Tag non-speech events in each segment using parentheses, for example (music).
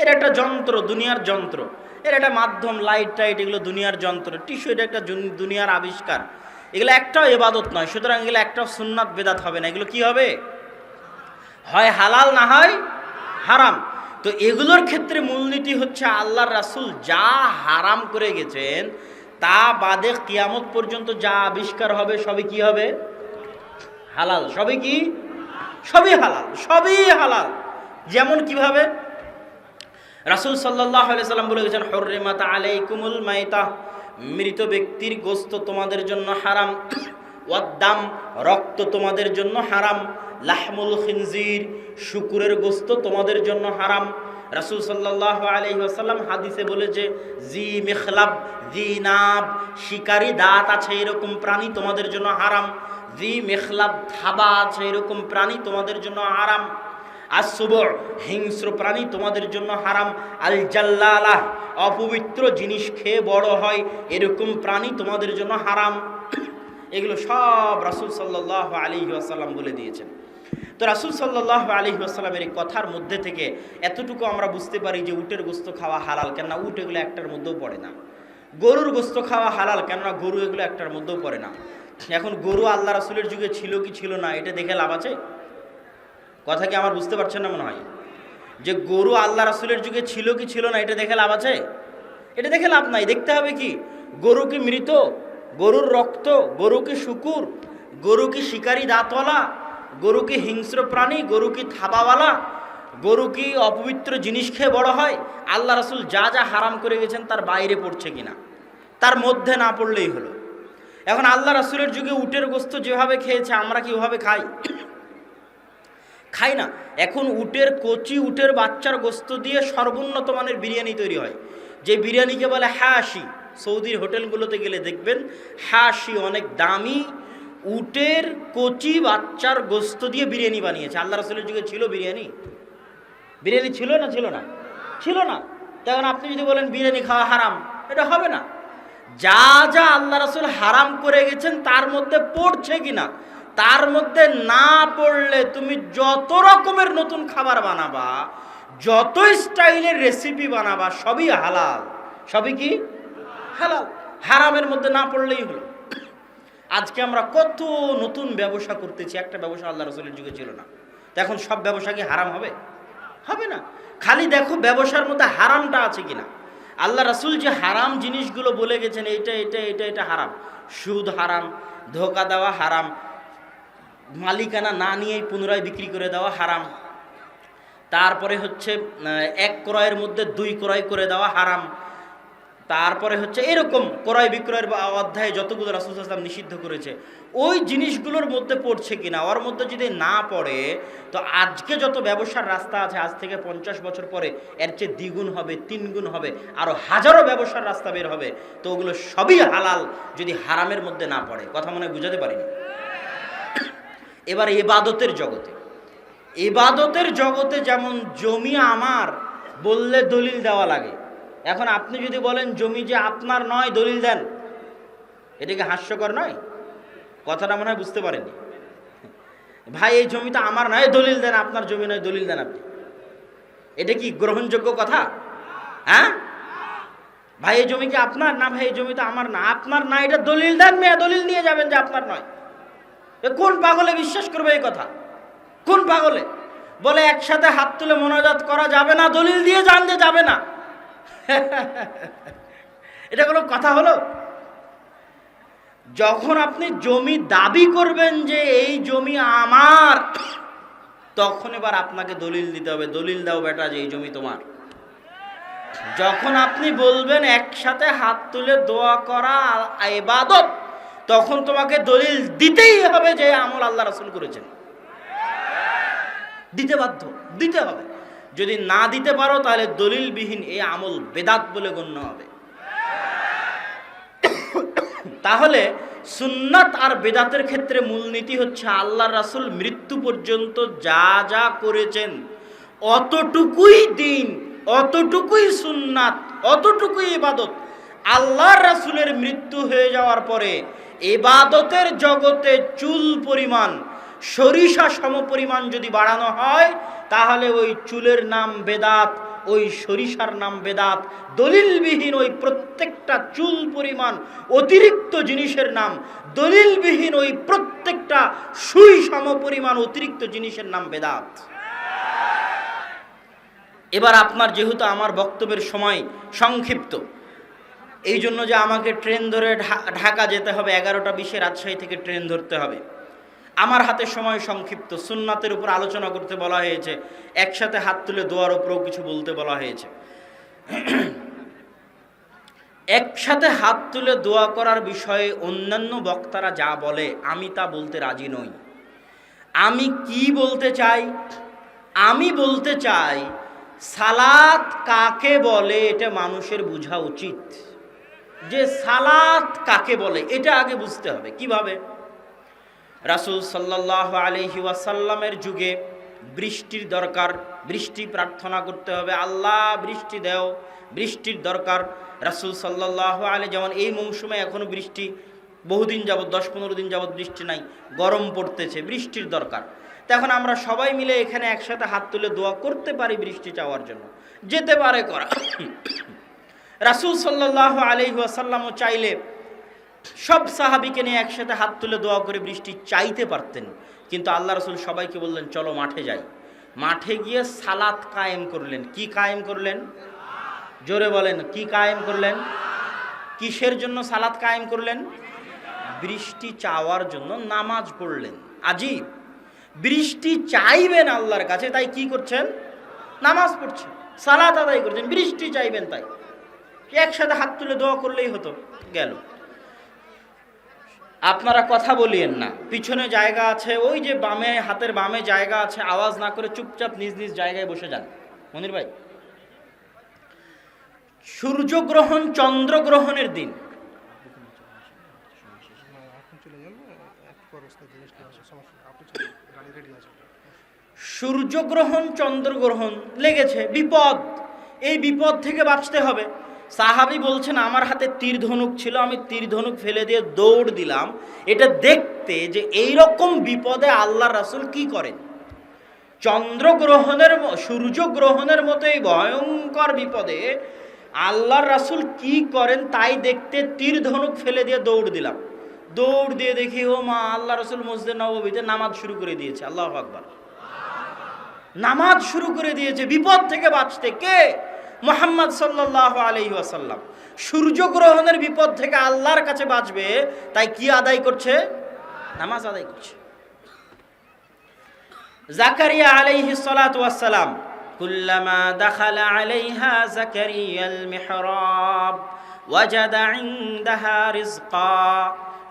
এর একটা যন্ত্র, দুনিয়ার যন্ত্র। এর একটা মাধ্যম লাইট টাইট এগুলো দুনিয়ার যন্ত্র। টিস্যু এটা একটা দুনিয়ার আবিষ্কার। এগুলো একটাও এবাদত নয়, সুতরাং এগুলো একটাও সুন্নাত, বেদাত হবে না। এগুলো কি হবে? হয় হালাল না হয় হারাম। তো এগুলোর ক্ষেত্রে মূলনীতি হচ্ছে আল্লাহর রাসূল যা হারাম করে গেছেন, তা বাদে কিয়ামত পর্যন্ত যা আবিষ্কার হবে, সবই কি হবে? হালাল। সবই কি? সবই হালাল। সবই হালাল। যেমন কীভাবে? রাসূল সাল্লাম বলে গেছেন, হররিমাত আলাইকুমুল মাইতা মৃত ব্যক্তির গোস্ত তোমাদের জন্য হারাম ওয়াদ্দাম রক্ত তোমাদের জন্য হারাম, লাহমুল খিনজির, শুকুরের গোস্ত তোমাদের জন্য হারাম। রাসূল সাল্লাল্লাহু আলাইহি ওয়াসাল্লাম হাদিসে বলেছে জি মিখলাব, জি নাব, শিকারি দাঁত আছে এরকম প্রাণী তোমাদের জন্য হারাম, জি মিখলাব, থাবা আছে এরকম প্রাণী তোমাদের জন্য হারাম। আসব হিংস্র প্রাণী তোমাদের জন্য হারাম। আল জাল্লালাহ অপবিত্র জিনিস খেয়ে বড় হয়, এরকম প্রাণী তোমাদের জন্য হারাম। এগুলো সব রাসূল সাল্লাহ আলী আসাল্লাম বলে দিয়েছেন। তো রাসূল সাল্লাহ আলী আসাল্লামের এই কথার মধ্যে থেকে এতটুকু আমরা বুঝতে পারি যে উটের গোস্ত খাওয়া হালাল, কেননা উট এগুলো একটার মধ্যেও পড়ে না। গরুর গোস্ত খাওয়া হালাল, কেননা গরু এগুলো একটার মধ্যেও পড়ে না। এখন গরু আল্লাহ রাসুলের যুগে ছিল কি ছিল না, এটা দেখে লাভ আছে? কথা কি আমার বুঝতে পারছেন না মনে হয়? যে গরু আল্লাহ রাসূলের যুগে ছিল কি ছিল না, এটা দেখে লাভ আছে? এটা দেখে লাভ নাই, দেখতে হবে কি? গরু কি মৃত? গরুর রক্ত? গরু কি শুকুর? গরু কি শিকারী দাঁতওয়ালা? গরু কি হিংস্র প্রাণী? গরু কি থাবাওয়ালা? গরু কি অপবিত্র জিনিস খেয়ে বড় হয়? আল্লাহ রাসূল যা যা হারাম করে গেছেন তার বাইরে পড়ছে কিনা? তার মধ্যে না পড়লেই হলো। এখন আল্লাহ রাসূলের যুগে উটের গোস্ত যেভাবে খেয়েছে, আমরা কি ওভাবে খাই? খাই না। এখন উটের কচি, উটের বাচ্চার গোস্ত দিয়ে সর্বোন্নত মানের বিরিয়ানি তৈরি হয়। যে বিরিয়ানিকে বলে হাসি, সৌদির হোটেলগুলোতে গেলে দেখবেন হাসি অনেক দামি, উটের কচি বাচ্চার গোস্ত দিয়ে বিরিয়ানি বানিয়েছে। আল্লাহ রসুলের যুগে ছিল বিরিয়ানি? বিরিয়ানি ছিল না ছিল না? ছিল না। তখন আপনি যদি বলেন বিরিয়ানি খাওয়া হারাম, এটা হবে না। যা যা আল্লাহ রসুল হারাম করে গেছেন, তার মধ্যে পড়ছে কিনা? তার মধ্যে না পড়লে তুমি যত রকমের নতুন খাবার বানাবা, যত স্টাইলের রেসিপি বানাবা, সবই হালাল। সবই কি? হালাল। হারামের মধ্যে না পড়লেই হলো। আজকে আমরা কত নতুন ব্যবসা করতেছি, একটা ব্যবসা আল্লাহ রসুলের যুগে ছিল না। এখন সব ব্যবসা কি হারাম হবে? হবে না। খালি দেখো ব্যবসার মধ্যে হারামটা আছে কিনা। আল্লাহ রাসূল যে হারাম জিনিসগুলো বলে গেছেন, এইটা এটা এটা এটা হারাম। সুদ হারাম, ধোকা দেওয়া হারাম। মালিকানা না নিয়েই পুনরায় বিক্রি করে দেওয়া হারাম। তারপরে হচ্ছে এক ক্রয়ের মধ্যে দুই ক্রয় করে দেওয়া হারাম। তারপরে হচ্ছে এরকম ক্রয় বিক্রয়ের বা অধ্যায়ে যতগুলো রাসুল আসলাম নিষিদ্ধ করেছে, ওই জিনিসগুলোর মধ্যে পড়ছে কিনা, ওর মধ্যে যদি না পড়ে, তো আজকে যত ব্যবসার রাস্তা আছে, আজ থেকে পঞ্চাশ বছর পরে এর চেয়ে দ্বিগুণ হবে, তিনগুণ হবে আরও হাজারো ব্যবসার রাস্তা বের হবে, তো ওগুলো সবই হালাল যদি হারামের মধ্যে না পড়ে। কথা মনে বুঝাতে পারিনি? এবার এবাদতের জগতে। এবাদতের জগতে যেমন জমি আমার, বললে দলিল দেওয়া লাগে। এখন আপনি যদি বলেন, জমি যে আপনার নয়, দলিল দেন। এটা কি হাস্যকর নয়? কথাটা মনে হয় বুঝতে পারেননি। ভাই, এই জমিটা আমার নয়, দলিল দেন। আপনার জমি নয়, দলিল দেন আপনি। এটা কি গ্রহণযোগ্য কথা? হ্যাঁ? ভাই, এই জমি কি আপনার? না ভাই, এই জমি তো আমার না। আপনার না, এটা দলিল দেন মেয়ে। দলিল নিয়ে যাবেন যে আপনার নয়। কোন পাগলে বিশ্বাস করবে এই কথা? কোন পাগলে? বলে, একসাথে হাত তুলে মোনাজাত করা যাবে না, দলিল দিয়ে যে যাবে না। (laughs) এটা কোনো কথা হলো? যখন আপনি জমি দাবি করবেন যে এই জমি আমার, তখন এবার আপনাকে দলিল দিতে হবে। দলিল দাও বেটা যে এই জমি তোমার। যখন আপনি বলবেন, একসাথে হাত তুলে দোয়া করা এবাদত তখন তোমাকে দলিল দিতেই হবে যে আমল আল্লাহ রাসুল করেছেন। দিতে বাধ্য, দিতে হবে। যদি না দিতে পারো তাহলে দলিলবিহীন এই আমল বেদাত বলে গণ্য হবে। তাহলে সুন্নাত আর বেদাতের ক্ষেত্রে মূলনীতি হচ্ছে আল্লাহ রাসুল মৃত্যু পর্যন্ত যা যা করেছেন, অতটুকুই দিন, অতটুকুই সুন্নাত, অতটুকুই ইবাদত আল্লাহ রাসুলের মৃত্যু হয়ে যাওয়ার পরে এবাদতের জগতে চুল পরিমাণ, সরিষা সম পরিমাণ যদি বাড়ানো হয়, তাহলে ওই চুলের নাম বেদাত, ওই সরিষার নাম বেদাত, দলিলবিহীন ওই প্রত্যেকটা চুল পরিমাণ, অতিরিক্ত জিনিসের নাম, দলিলবিহীন ওই প্রত্যেকটা সুই সম পরিমাণ, অতিরিক্ত জিনিসের নাম বেদাত। এবার আপনার যেহেতু আমার বক্তব্যের সময় সংক্ষিপ্ত এই জন্য যে আমাকে ট্রেন ধরে ঢাকা যেতে হবে, এগারোটা বিশে রাজশাহী থেকে ট্রেন ধরতে হবে। আমার হাতে সময় সংক্ষিপ্ত। সুন্নাতের উপর আলোচনা করতে বলা হয়েছে। একসাথে হাত তুলে দোয়ার উপরেও কিছু বলতে বলা হয়েছে। (clears throat) একসাথে হাত তুলে দোয়া করার বিষয়ে অন্যান্য বক্তারা যা বলে, আমি তা বলতে রাজি নই। আমি কি বলতে চাই? আমি বলতে চাই, সালাত কাকে বলে এটা মানুষের বোঝা উচিত। যে সালাত কাকে বলে, এটা আগে বুঝতে হবে। কীভাবে? রাসূল সাল্লাহ আলহি ওয়াসাল্লামের যুগে বৃষ্টির দরকার, বৃষ্টি প্রার্থনা করতে হবে, আল্লাহ বৃষ্টি দেও, বৃষ্টির দরকার। রাসূল সাল্লাহ আলী যেমন এই মৌসুমে এখনও বৃষ্টি, বহুদিন যাবৎ, দশ পনেরো দিন যাবৎ বৃষ্টি নাই, গরম পড়তেছে, বৃষ্টির দরকার। তো এখন আমরা সবাই মিলে এখানে একসাথে হাত তুলে দোয়া করতে পারি বৃষ্টি চাওয়ার জন্য। যেতে পারে করা। রাসূল সাল্লাহ আলহি ওয়াসাল্লামও চাইলে সব সাহাবিকে নিয়ে একসাথে হাত তুলে দোয়া করে বৃষ্টি চাইতে পারতেন। কিন্তু আল্লাহ রসুল সবাইকে বললেন, চলো মাঠে যাই। মাঠে গিয়ে সালাত কায়েম করলেন। কি কায়েম করলেন? জোরে বলেন, কি কায়েম করলেন? কিসের জন্য সালাত কায়েম করলেন? বৃষ্টি চাওয়ার জন্য নামাজ পড়লেন। আজীব। বৃষ্টি চাইবেন আল্লাহর কাছে, তাই কি করছেন? নামাজ পড়ছেন। সালাত আদায় করছেন। বৃষ্টি চাইবেন তাই। একসাথে হাত তুলে দোয়া করলেই হতো, গেল। আপনারা কথা বলিয়েন না। পিছনে জায়গা আছে, ওই যে বামে, হাতের বামে জায়গা আছে, আওয়াজ না করে চুপচাপ নিজ নিজ জায়গায় বসে যান। মনির ভাই, সূর্যগ্রহণ চন্দ্রগ্রহণের দিন। সূর্যগ্রহণ, চন্দ্রগ্রহণ লেগেছে, বিপদ। এই বিপদ থেকে বাঁচতে হবে। সাহাবি বলছেন, আমার হাতে তীর ধনুক ছিল, আমি তীর ধনুক ফেলে দিয়ে দৌড় দিলাম। এটা দেখতে যে এই রকম বিপদে আল্লাহ রাসুল কি করেন? চন্দ্রগ্রহণের সূর্যগ্রহণের মতো এই ভয়ঙ্কর বিপদে আল্লাহর রাসুল কি করেন তাই দেখতে তীর ধনুক ফেলে দিয়ে দৌড় দিলাম। দৌড় দিয়ে দেখি, ও মা আল্লাহ রসুল মসজিদ নববীতে নামাজ শুরু করে দিয়েছে। আল্লাহ আকবার। নামাজ শুরু করে দিয়েছে। বিপদ থেকে বাঁচতে কে? মোহাম্মদ সাল্লাহ আলহি আসাল্লাম সূর্যগ্রহণের বিপদ থেকে আল্লাহর কাছে বাঁচবে, তাই কি আদায় করছে? নামাজ আদায় করছে। জাকারিয়া আলাইহি সালাতু ওয়াসসালাম, কুল্লামা দাখালা আলাইহা জাকারিয়াল মিহরাব, ওয়াজাদা ইনদাহা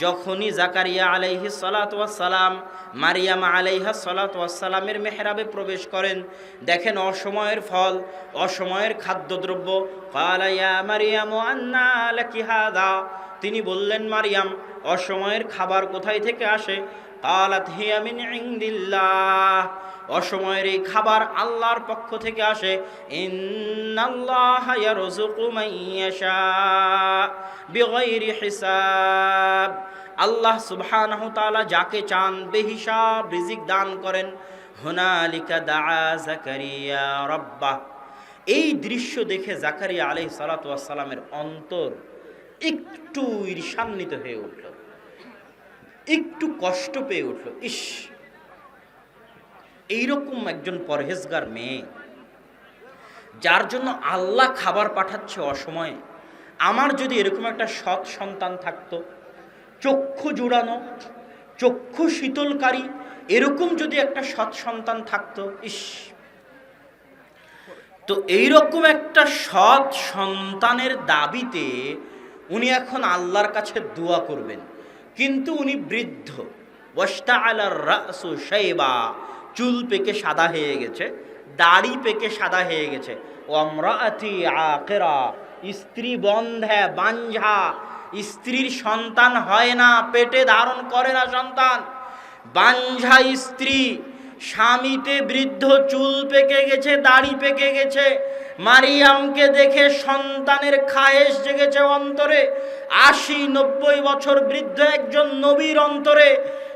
যখনই জাকারিয়া আলাইহি ওয়াসসালাম, মারিয়াম আলাইহা সালাতামের মেহরাবে প্রবেশ করেন, দেখেন অসময়ের ফল, অসময়ের খাদ্যদ্রব্য। কালাইয়া মারিয়াম, আন্না হাদা? তিনি বললেন, মারিয়াম, অসময়ের খাবার কোথায় থেকে আসে? কালাত, হিয়া মিন ইনদিল্লাহ। অসময়ের এই খাবার আল্লাহর পক্ষ থেকে আসে আল্লাহ সুবহানাহু যাকে চান বেহিসাব রিজিক দান করেন। হুনালিকা দাআ জাকারিয়া রাব্বাহ। এই দৃশ্য দেখে জাকারিয়া আলাইহিস সালাতু ওয়াস সালামের অন্তর একটু ঈর্ষান্বিত হয়ে উঠল। একটু কষ্ট পেয়ে উঠল। ইস এইরকম একজন পরহেজগার মেয়ে, যার জন্য আল্লাহ খাবার পাঠাচ্ছে অসময়ে। আমার যদি এরকম একটা সৎ সন্তান থাকতো, চক্ষু জুড়ানো, চক্ষু শীতলকারী, এরকম যদি একটা সৎ সন্তান থাকতো, ইস। তো এইরকম একটা সৎ সন্তানের দাবিতে উনি এখন আল্লাহর কাছে দোয়া করবেন। কিন্তু উনি বৃদ্ধ। বস্তা আলার রাসু শৈবা চুল পেকে সাদা হয়ে গেছে, দাড়ি পেকে সাদা হয়ে গেছে। ও আমরাতি আকেরা স্ত্রী বন্ধে বাঞ্ঝা, স্ত্রীর সন্তান হয় না, পেটে ধারণ করে না সন্তান। বাঞ্ঝা স্ত্রী, স্বামীতে বৃদ্ধ চুল পেকে গেছে, দাড়ি পেকে গেছে। মারিয়ামকে দেখে সন্তানের খায়েশ জেগেছে অন্তরে। আশি নব্বই বছর বৃদ্ধ একজন নবীর অন্তরে।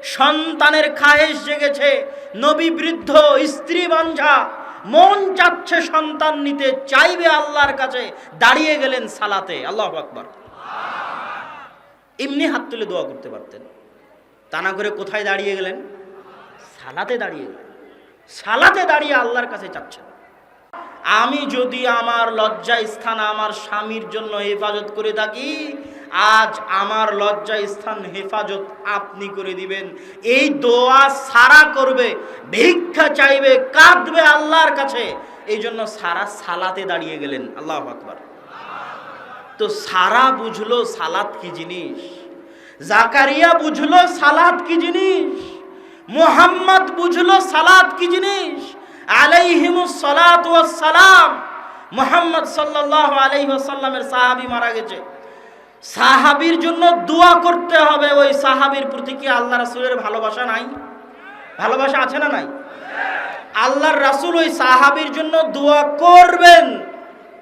সন্তানের খায়েশ জেগেছে, নবী বৃদ্ধ, স্ত্রী বাঞ্ঝা মন চাচ্ছে সন্তান নিতে, চাইবে আল্লাহর কাছে, দাঁড়িয়ে গেলেন সালাতে। আল্লাহ আকবর। এমনি হাত তুলে দোয়া করতে পারতেন। তা না করে কোথায় দাঁড়িয়ে গেলেন? সালাতে দাঁড়িয়ে গেলেন। সালাতে দাঁড়িয়ে আল্লাহর কাছে চাচ্ছেন। আমি যদি আমার লজ্জা স্থান আমার স্বামীর জন্য হেফাজত করে থাকি আজ আমার লজ্জা স্থান হেফাজত আপনি করে দিবেন। এই দোয়া সারা করবে, ভিক্ষা চাইবে, কাঁদবে আল্লাহর কাছে। এই জন্য সারা সালাতে দাঁড়িয়ে গেলেন। আল্লাহ আকবার। তো সারা বুঝলো সালাত কি জিনিস? জাকারিয়া বুঝলো সালাত কি জিনিস? মোহাম্মদ বুঝলো সালাত কি জিনিস? আলাইহিমুস সালাত ওয়াস সালাম। মোহাম্মদ সাল্লাল্লাহু আলাইহি ওয়াসাল্লামের সাহাবী মারা গেছে। সাহাবীর জন্য দোয়া করতে হবে। ওই সাহাবীর প্রতি কি আল্লাহ রাসুলের ভালোবাসা নাই? ভালোবাসা আছে না নাই? আল্লাহর রাসূল ওই সাহাবীর জন্য দোয়া করবেন।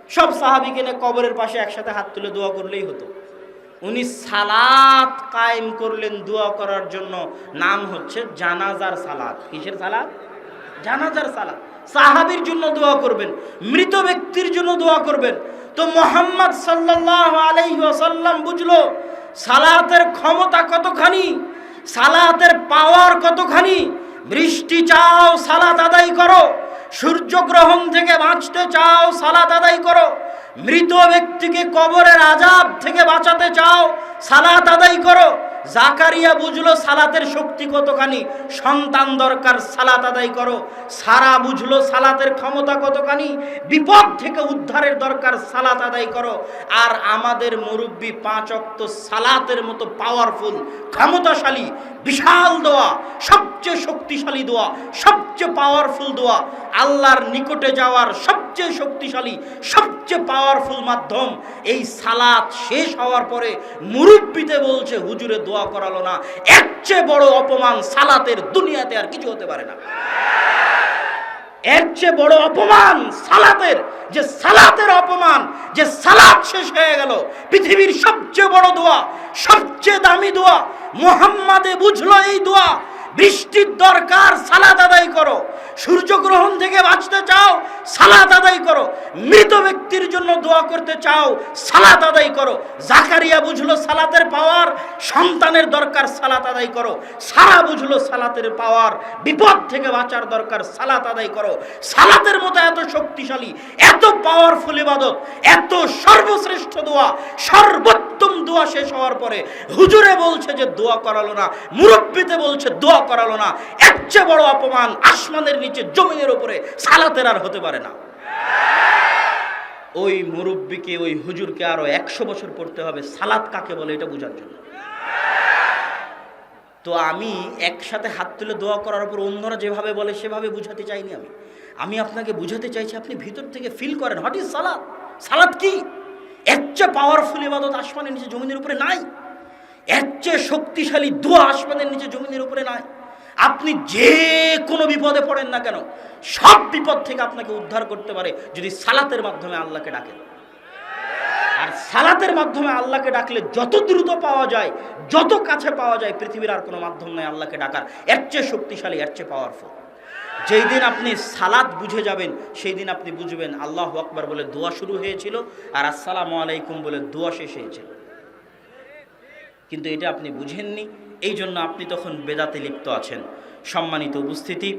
সব সাহাবিকে নিয়ে কবরের পাশে একসাথে হাত তুলে দোয়া করলেই হতো। উনি সালাত কায়েম করলেন দোয়া করার জন্য। নাম হচ্ছে জানাজার সালাত। কিসের সালাত? জানাজার সালাত। সাহাবির জন্য দোয়া করবেন। মৃত ব্যক্তির জন্য দোয়া করবেন। তো মোহাম্মদ সাল্লাল্লাহু আলাইহি ওয়াসাল্লাম বুঝলো, সালাতের ক্ষমতা কতখানি, সালাতের পাওয়ার কতখানি? বৃষ্টি চাও, সালাত আদায় করো। সূর্যগ্রহণ থেকে বাঁচতে চাও, সালাত আদায় করো। মৃত ব্যক্তিকে কবরের আজাব থেকে বাঁচাতে চাও, সালাত আদায় করো। জাকারিয়া বুঝলো সালাতের শক্তি কতখানি? সন্তান দরকার, সালাত আদায় করো। সারা বুঝলো সালাতের ক্ষমতা কতখানি? বিপদ থেকে উদ্ধারের দরকার, সালাত আদায় করো। আর আমাদের মুরব্বী পাঁচ অক্ত সালাতের মতো পাওয়ারফুল ক্ষমতাশালী, বিশাল দোয়া, সবচেয়ে শক্তিশালী দোয়া, সবচেয়ে পাওয়ারফুল দোয়া, আল্লাহর নিকটে যাওয়ার সবচেয়ে শক্তিশালী, সবচেয়ে পাওয়ারফুল মাধ্যম, এই সালাত শেষ হওয়ার পরে মুরব্বিতে বলছে, হুজুরে দোয়া করালো না। এর চেয়ে বড় অপমান সালাতের দুনিয়াতে আর কিছু হতে পারে না। এর চেয়ে বড় অপমান সালাতের, যে সালাতের অপমান, যে সালাত শেষ হয়ে গেল, পৃথিবীর সবচেয়ে বড় দোয়া, সবচেয়ে দামি দোয়া, মোহাম্মদে বুঝলো এই দোয়া, বৃষ্টির দরকার সালাত আদায় করো। সূর্যগ্রহণ থেকে বাঁচতে চাও, সালাত আদায় করো। মৃত ব্যক্তির জন্য দোয়া করতে চাও, সালাত আদায় করো। জাকারিয়া বুঝলো সালাতের পাওয়ার, সন্তানের দরকার, সালাত আদায় করো। সারা বুঝলো সালাতের পাওয়ার, বিপদ থেকে বাঁচার দরকার, সালাত আদায় করো। সালাতের মতো এত শক্তিশালী, এত পাওয়ারফুল ইবাদত, এত সর্বশ্রেষ্ঠ দোয়া, সর্বোত্তম দোয়া শেষ হওয়ার পরে হুজুরে বলছে যে দোয়া করালো না, মুরব্বিতে বলছে দোয়া করালো না। এর চেয়ে বড় অপমান আসমানের নিচে জমিনের উপরে সালাতের আর হতে পারে না। ওই মুরব্বিকে, ওই হুজুরকে আরও একশো বছর পড়তে হবে। সালাত কাকে বলে এটা বোঝার জন্য। তো আমি একসাথে হাত তুলে দোয়া করার পর অন্যরা যেভাবে বলে, সেভাবে বুঝাতে চাইনি আমি। আমি আপনাকে বুঝাতে চাইছি, আপনি ভিতর থেকে ফিল করেন হোয়াট ইজ সালাদ সালাদ কি? এর চেয়ে পাওয়ারফুল ইবাদত আসমানের নিচে জমিনের উপরে নাই। এর চেয়ে শক্তিশালী দোয়া আসমানের নিচে জমিনের উপরে নাই। আপনি যে কোনো বিপদে পড়েন না কেন, সব বিপদ থেকে আপনাকে উদ্ধার করতে পারে যদি সালাতের মাধ্যমে আল্লাহকে ডাকেন। আর সালাতের মাধ্যমে আল্লাহকে ডাকলে যত দ্রুত পাওয়া যায়, যত কাছে পাওয়া যায়, পৃথিবীর আর কোনো মাধ্যম নয় আল্লাহকে ডাকার। এর চেয়ে শক্তিশালী, এর চেয়ে পাওয়ারফুল যেই দিন আপনি সালাদ বুঝে যাবেন, সেই দিন আপনি বুঝবেন, আল্লাহ আকবার বলে দোয়া শুরু হয়েছিল, আর আসসালামু আলাইকুম বলে দোয়া শেষ হয়েছিল। কিন্তু এটা আপনি বুঝেননি। এই জন্য আপনি তখন বেদাতে লিপ্ত আছেন। সম্মানিত উপস্থিতি